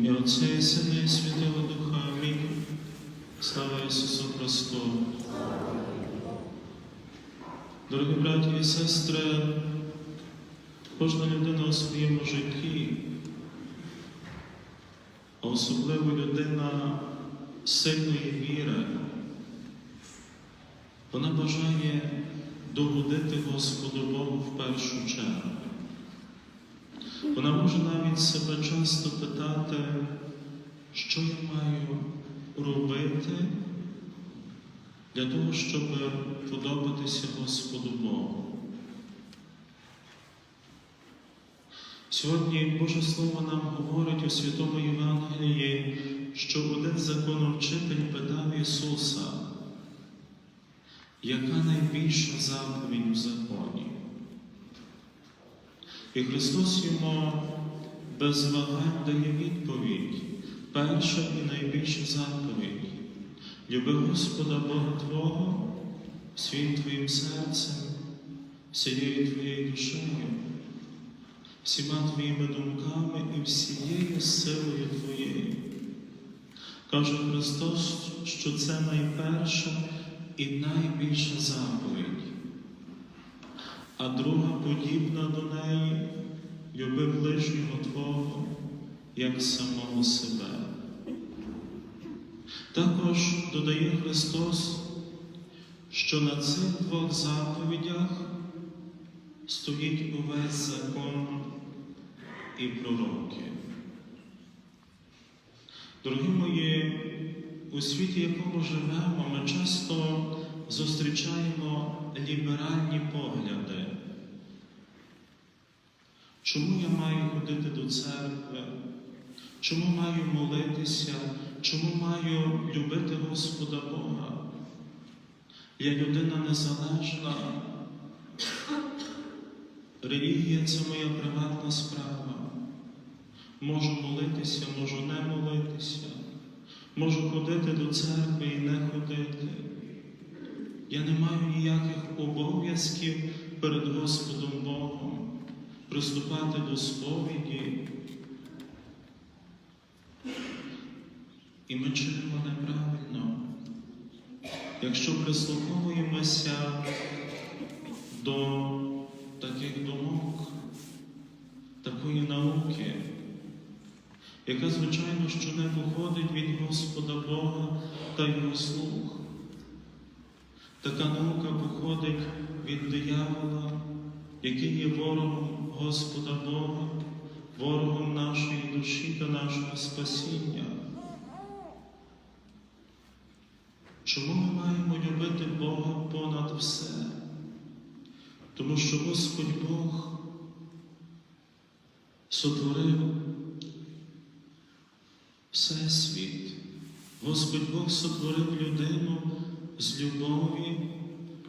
ім'я Отця і Сина і Святого Духа. Амінь. Слава Ісусу Христу. Дорогі браті і сестри, кожна людина у своєму житті, а особливо людина сильної віри, вона бажає догодити Господу Богу в першу чергу. Вона може навіть себе часто питати, що я маю робити для того, щоб подобатися Господу Богу. Сьогодні Боже Слово нам говорить у Святому Євангелії, що один законовчитель питав Ісуса, яка найбільша заповідь в законі? І Христос йому без вагань дає відповідь, перша і найбільша заповідь. Люби Господа Бога Твого всім твоїм серцем, всією твоєю душею, всіма твоїми думками і всією силою Твоєю. Каже Христос, що це найперша і найбільша заповідь. А друга подібна до неї люби ближнього Твого, як самого себе. Також додає Христос, що на цих двох заповідях стоїть увесь закон і пророки. Дорогі мої, у світі, в якому живемо, ми часто зустрічаємо ліберальні погляди. Чому я маю ходити до церкви? Чому маю молитися? Чому маю любити Господа Бога? Я людина незалежна. Релігія це моя приватна справа. Можу молитися, можу не молитися, можу ходити до церкви і не ходити. Я не маю ніяких обов'язків перед Господом Богом приступати до сповіді. І ми чинимо неправильно. Якщо прислуховуємося до таких думок, такої науки, яка, звичайно, що не походить від Господа Бога та Його слух. Така наука походить від диявола, який є ворогом Господа Бога, ворогом нашої душі та нашого спасіння. Чому ми маємо любити Бога понад все? Тому що Господь Бог сотворив Всесвіт. Господь Бог сотворив людину з любові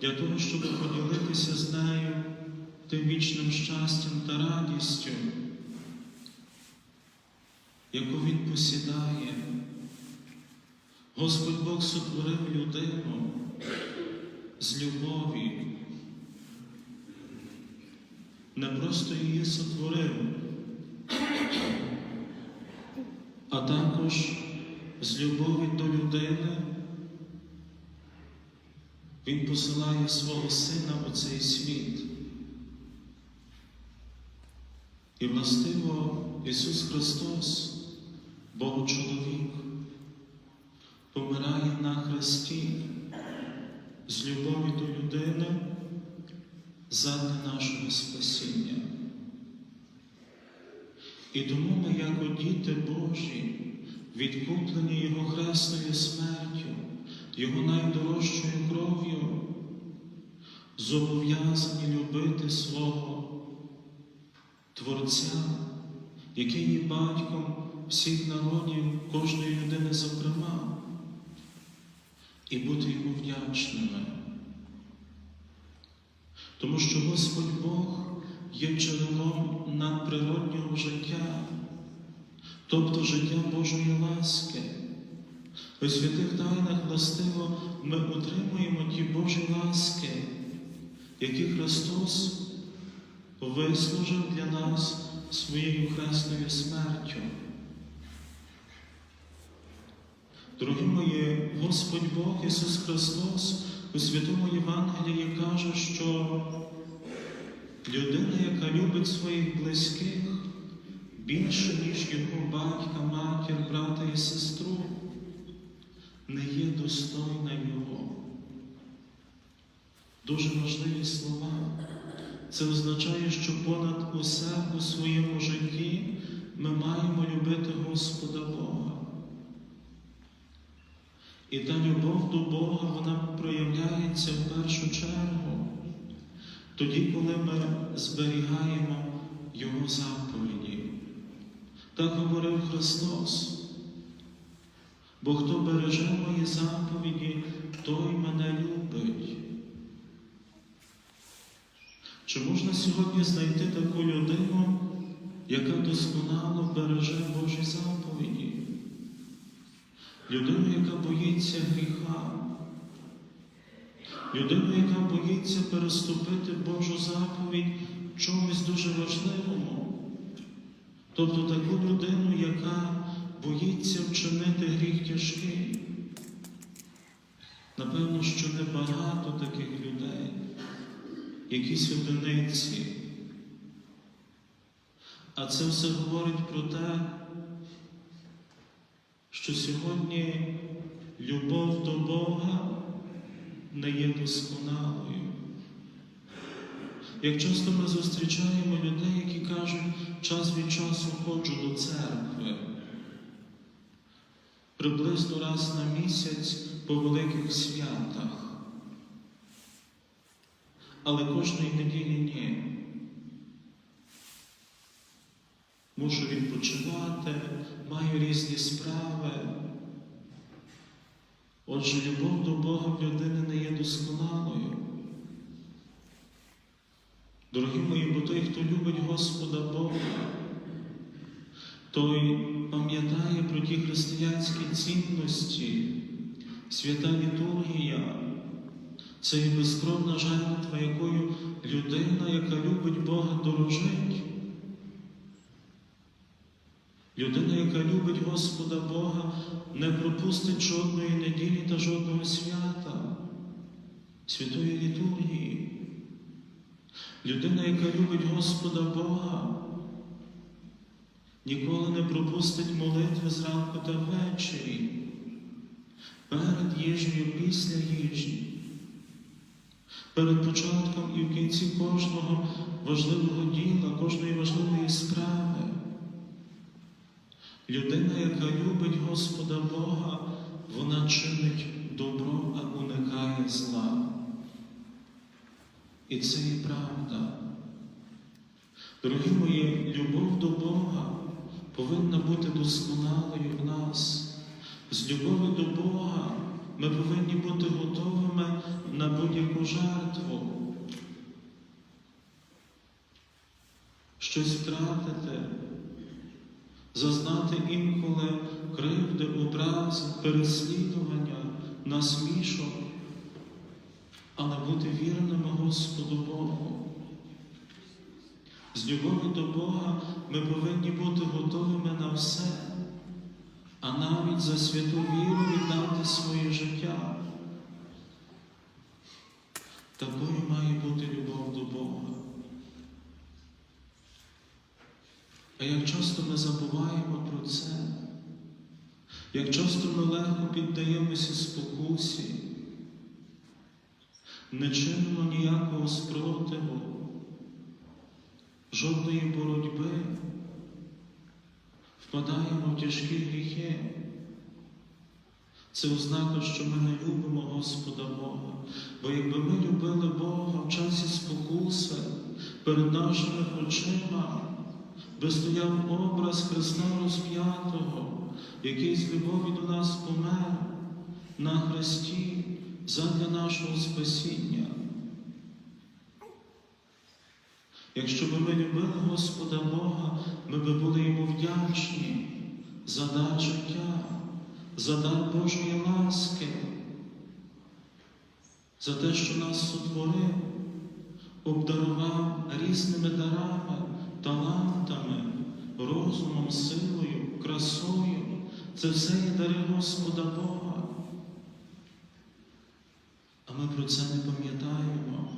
для того, щоб поділитися з нею тим вічним щастям та радістю, яку Він посідає. Господь Бог сотворив людину з любові. Не просто її сотворив, а також з любові до людини Він посилає свого Сина у цей світ. І властиво Ісус Христос, Богочоловік, помирає на хресті з любові до людини задля нашого спасіння. І тому ми, як діти Божі, відкуплені Його хресною смертю, Його найдорожчою кров'ю, зобов'язані любити свого Творця, який є батьком всіх народів, кожної людини, зокрема, і бути йому вдячними. Тому що Господь Бог є джерелом надприроднього життя, тобто життя Божої ласки. У святих тайнах властиво ми отримуємо ті Божі ласки, які Христос вислужив для нас своєю хресною смертю. Дорогі мої, Господь Бог Ісус Христос у Святому Євангелії каже, що людина, яка любить своїх близьких більше, ніж його батька, матір, брата і сестру, не є достойна Його. Дуже важливі слова. Це означає, що понад усе у своєму житті ми маємо любити Господа Бога. І та любов до Бога вона проявляється в першу чергу, тоді, коли ми зберігаємо Його заповіді. Так говорив Христос. Бо хто береже мої заповіді, той мене любить. Чи можна сьогодні знайти таку людину, яка досконало береже Божі заповіді? Людину, яка боїться гріха, людину, яка боїться переступити Божу заповідь чомусь дуже важливому. Тобто таку людину, яка боїться вчинити гріх тяжкий. Напевно, що небагато таких якісь одиниці. А це все говорить про те, що сьогодні любов до Бога не є досконалою. Як часто ми зустрічаємо людей, які кажуть, час від часу ходжу до церкви, приблизно раз на місяць по великих святах. Але кожної неділі ні. Мушу відпочивати, маю різні справи. Отже, любов до Бога в людини не є досконалою. Дорогі мої, бо той, хто любить Господа Бога, той пам'ятає про ті християнські цінності, свята літургія, це і безкровна жертва, якою людина, яка любить Бога, дорожить. Людина, яка любить Господа Бога, не пропустить жодної неділі та жодного свята, святої літургії. Людина, яка любить Господа Бога, ніколи не пропустить молитви зранку та ввечері, перед їжею, після їжі, перед початком і в кінці кожного важливого діла, кожної важливої справи. Людина, яка любить Господа Бога, вона чинить добро, а уникає зла. І це і правда. Дорогі мої, любов до Бога повинна бути досконалою в нас. З любові до Бога ми повинні бути готовими на будь-яку жертву. Щось втратити, зазнати інколи кривди, образи, переслідування, насмішок, але бути вірними Господу Богу. З любові до Бога ми повинні бути готовими на все, а навіть за святу віру віддати своє життя. Такою має бути любов до Бога. А як часто ми забуваємо про це, як часто ми легко піддаємося спокусі, не чинимо ніякого спротиву, жодної боротьби, впадаємо в тяжкі гріхи. Це ознака, що ми не любимо Господа Бога. Бо якби ми любили Бога в часі спокуси перед нашими очима, би стояв образ Христа розп'ятого, який з любові до нас помер на Христі задля нашого спасіння. Якщо б ми любили Господа Бога, ми би були йому вдячні за дар життя, за дар Божої ласки, за те, що нас сотворив, обдарував різними дарами, талантами, розумом, силою, красою. Це все є дари Господа Бога. А ми про це не пам'ятаємо.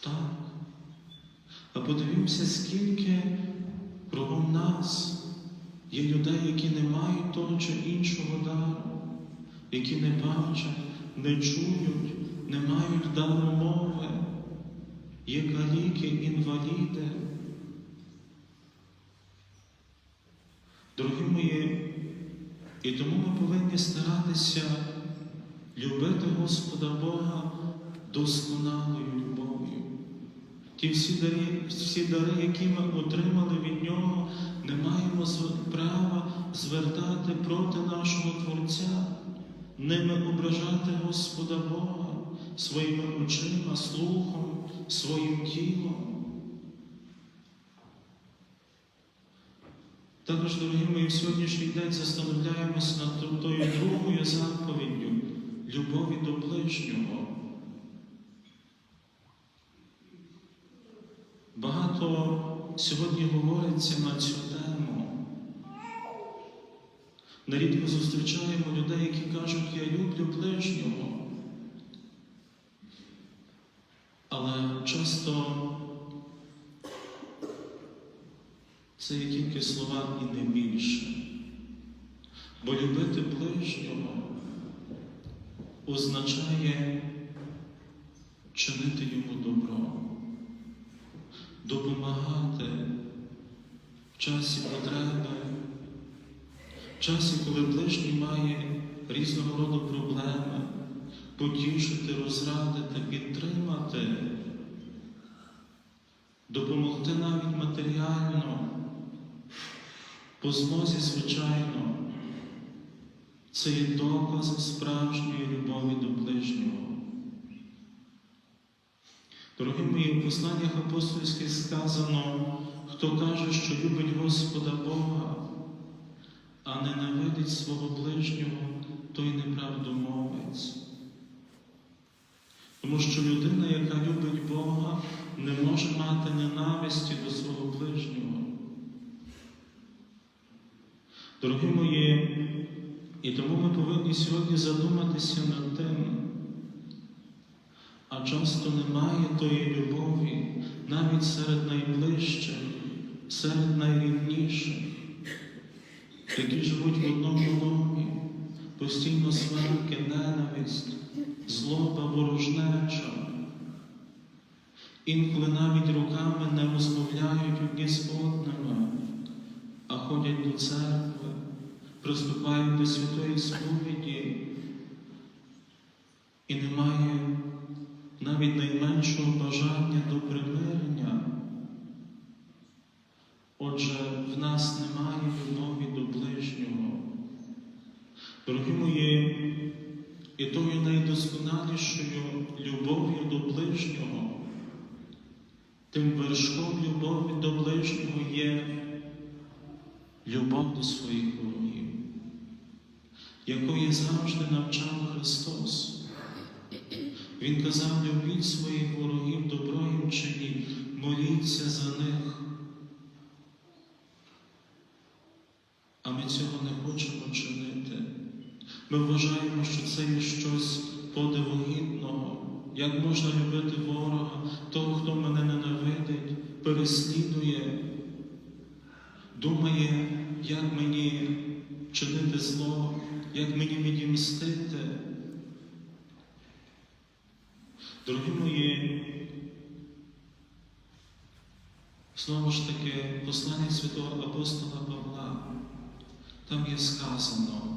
Так. А подивімося, скільки кругом нас є людей, які не мають того чи іншого дару, які не бачать, не чують, не мають дару мови, є каліки, інваліди. Дорогі мої, і тому ми повинні старатися любити Господа Бога досконалою. Ті всі дари, всі дари, які ми отримали від Нього, не маємо права звертати проти нашого Творця, ними ображати Господа Бога своїми очима, слухом, своїм тілом. Також, дорогі мої, в сьогоднішній день застановляємося над тою другою заповіддю любові до ближнього. Багато сьогодні говориться на цю тему. Нерідко зустрічаємо людей, які кажуть, я люблю ближнього. Але часто це є тільки слова і не більше. Бо любити ближнього означає чинити в часі потреби, часі, коли ближній має різного роду проблеми, потішити, розрадити, підтримати, допомогти навіть матеріально, по змозі, звичайно. Це є доказ справжньої любові до ближнього. Дорогі мої, в посланнях апостольських сказано, хто каже, що любить Господа Бога, а ненавидить свого ближнього, той неправдомовець. Тому що людина, яка любить Бога, не може мати ненависті до свого ближнього. Дорогі мої, і тому ми повинні сьогодні задуматися над тим, а часто немає тої любові навіть серед найближчих, серед найрідніших, які живуть в одному домі, постійно сварки, ненависть, злоба, ворожнеча. Інколи навіть руками не розмовляють одні з одними, а ходять до церкви, приступають до святої сповіді, і немає навіть найменшого бажання до примирення. Отже, в нас немає любові до ближнього. Дорогі мої, і тою найдосконалішою любов'ю до ближнього, тим вершком любові до ближнього є любов до своїх ворогів, якої завжди навчав Христос. Він казав, любіть своїх ворогів добро їм чиніть, моліться за них. А ми цього не хочемо чинити. Ми вважаємо, що це є щось подивогідного. Як можна любити ворога, того, хто мене ненавидить, переслідує, думає, як мені чинити зло, як мені відімстити. Дорогі мої, знову ж таки, послання святого апостола Павла, там є сказано,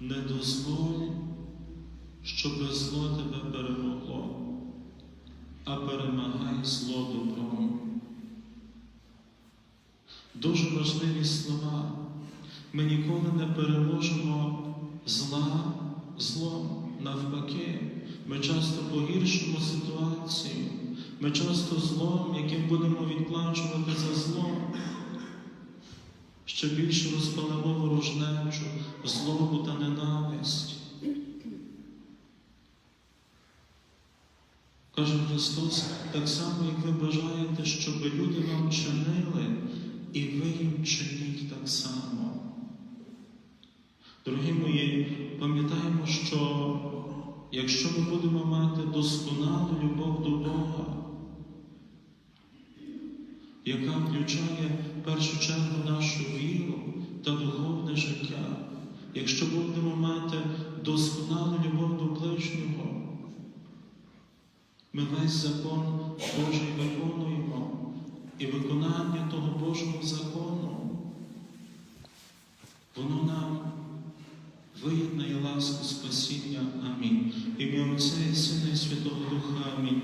не дозволь, щоб зло тебе перемогло, а перемагай зло добром. Дуже важливі слова. Ми ніколи не переможемо зла, злом. Навпаки, ми часто погіршимо ситуацію, ми часто злом, яким будемо відплачувати за зло, ще більше розпалимо ворожнечу, злобу та ненависть. Каже Христос, так само, як ви бажаєте, щоб люди вам чинили, і ви їм чиніть так само. Дорогі мої, пам'ятаємо, що якщо ми будемо мати досконалу любов до Бога, яка включає в першу чергу нашу віру та духовне життя, якщо будемо мати досконалу любов до ближнього, ми весь закон Божий виконуємо і виконання того Божого закону, воно нам виєднає ласку спасіння. Амінь. Ім'я Отця і Сина і Святого Духа. Амінь.